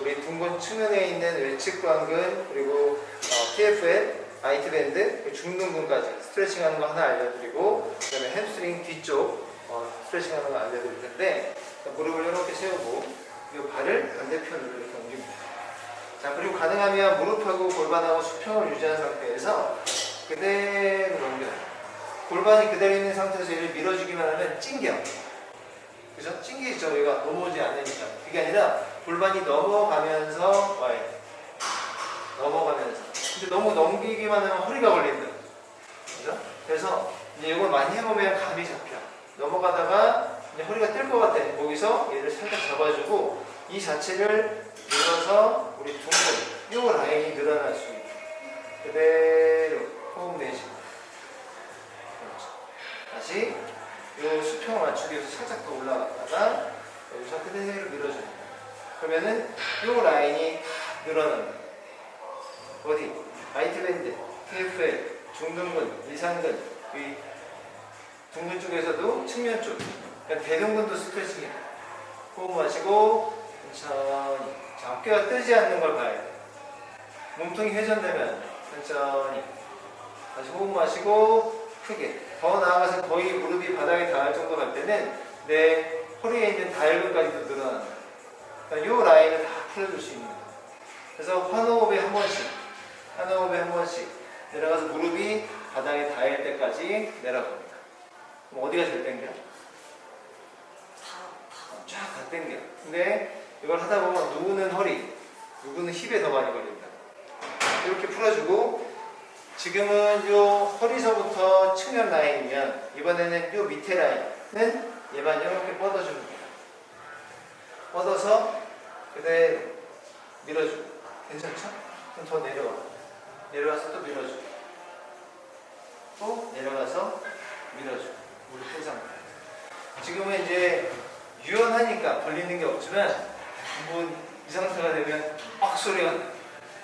우리 둥근 측면에 있는 외측방근 그리고 어, TFL 아이트밴드 중둔근까지 스트레칭하는 거 하나 알려드리고 그다음에 햄스트링 뒤쪽 어, 스트레칭하는 거 알려드릴 텐데 무릎을 이렇게 세우고 이 발을 반대편으로 이렇게 옮깁니다. 자 그리고 가능하면 무릎하고 골반하고 수평을 유지한 상태에서 그대로 옮겨요. 골반이 그대로 있는 상태에서 이를 밀어주기만 하면 찡겨. 그죠? 찡기죠. 얘가 넘어오지 않으니까. 그게 아니라 골반이 넘어가면서 돼. 넘어가면서. 근데 너무 넘기기만 하면 허리가 걸린다. 그죠? 그래서 이제 이걸 많이 해보면 감이 잡혀. 넘어가다가 이제 허리가 뜰 것 같아. 거기서 얘를 살짝 잡아주고 이 자체를 밀어서 우리 둥근, 요 라인이 늘어날 수 있게. 그대로 호흡 내쉬고. 그렇죠. 다시 요 수평을 맞추기 위해서 살짝 더 올라갔다가 여기서 그대로 밀어줍니다. 그러면은 요 라인이 늘어납니다. 어디? IT 밴드, TFL, 중둔근, 이상근, 이 둥근 쪽에서도 측면 쪽, 그러니까 대둔근도 스트레칭해요. 호흡 마시고 천천히. 자, 어깨가 뜨지 않는 걸 봐야 돼. 몸통이 회전되면 천천히. 다시 호흡 마시고 크게. 더 나아가서 거의 무릎이 바닥에 닿을 정도 갈 때는 내 허리에 있는 다혈근까지도 늘어난다. 그러니까 이 라인을 다 풀어줄 수 있는 거예요. 그래서 환호흡에 한 번씩, 환호흡에 한 번씩 내려가서 무릎이 바닥에 닿을 때까지 내려갑니다. 그럼 어디가 제일 땡겨? 쫙다 땡겨. 근데 이걸 하다 보면 누구는 허리, 누구는 힙에 더 많이 걸린다. 이렇게 풀어주고 지금은 요 허리서부터 측면 라인이면 이번에는 요 밑에 라인은 얘만 이렇게 거야. 뻗어서 그대로 밀어주고 괜찮죠? 그럼 더 내려와. 내려와서 또 밀어주고 또 내려가서 밀어주고 우리 큰 상태. 지금은 이제 유연하니까 걸리는 게 없지만 뭐이 상태가 되면 악 소리가 나.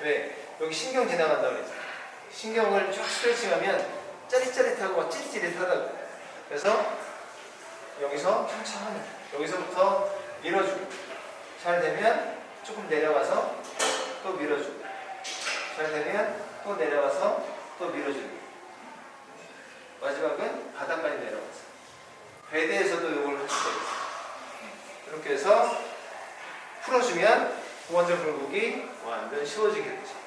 왜? 여기 신경 지나간다 그랬지. 신경을 쭉 스트레칭하면 짜릿짜릿하고 막 찌릿찌릿하다고. 그래서 여기서 천천히 여기서부터 밀어주고 잘 되면 조금 내려가서 또 밀어주고 잘 되면 또 내려가서 또 밀어주고 마지막은 바닥까지 내려가서 배대에서도 이걸 할 수가 있어요. 이렇게 해서 풀어주면 고관절 굴곡이 완전 쉬워지게 되죠.